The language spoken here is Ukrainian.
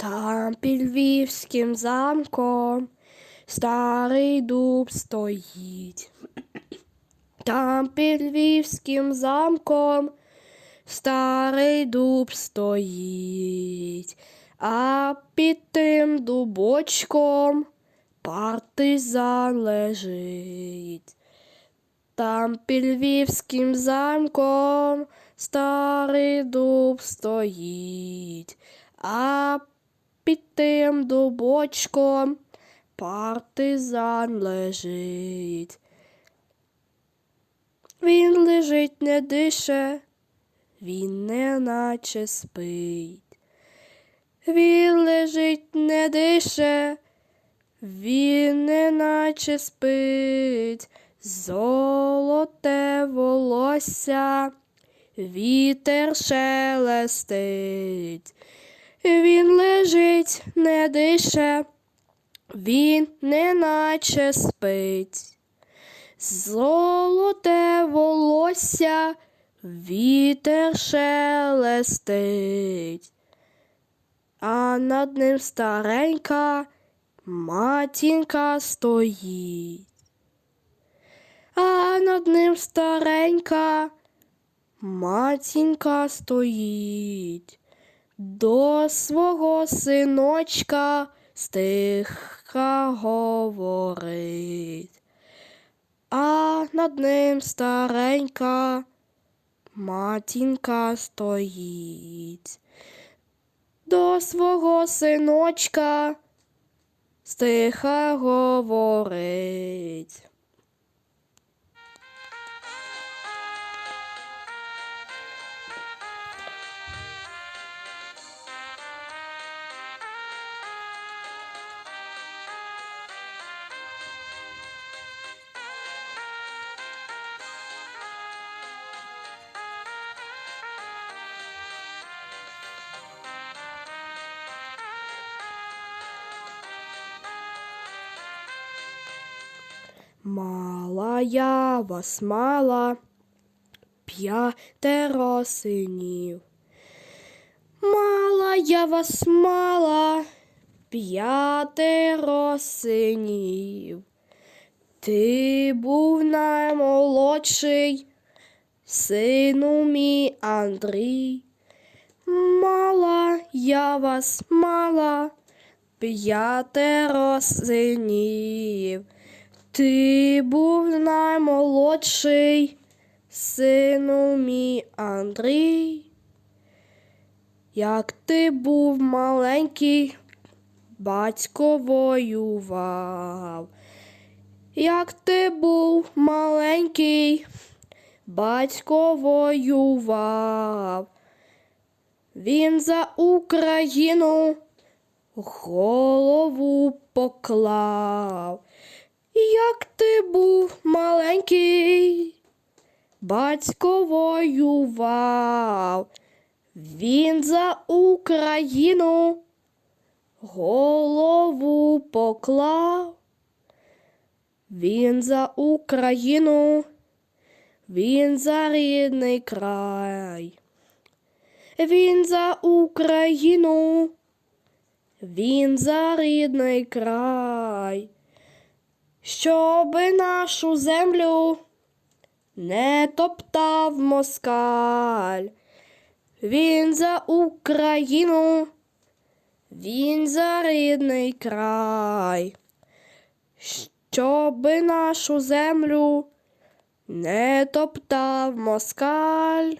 Там під львівським замком старий дуб стоїть. Там під львівським замком старий дуб стоїть, а під тим дубочком партизан лежить. Там під львівським замком старий дуб стоїть, а під тим дубочком партизан лежить. Він лежить не дише, він не наче спить. Він лежить не дише, він не наче спить. Золоте волосся, вітер шелестить. Він лежить не дише, він не наче спить. Золоте волосся, вітер шелестить, а над ним старенька матінка стоїть, а над ним старенька матінка стоїть, до свого синочка стиха говорить а над ним старенька матінка стоїть. До свого синочка стиха говорить. Мала я вас мала, п'ятеро синів. Мала я вас мала, п'ятеро синів. Ти був наймолодший, сину мій Андрій. Мала я вас мала, п'ятеро синів. Ти був наймолодший, сину мій Андрій. Як ти був маленький, батько воював. Як ти був маленький, батько воював. Він за Україну голову поклав. Як ти був маленький, батько воював, він за Україну голову поклав, він за Україну, він за рідний край, він за Україну, він за рідний край щоби нашу землю не топтав москаль. Він за Україну, він за рідний край, щоби нашу землю не топтав москаль.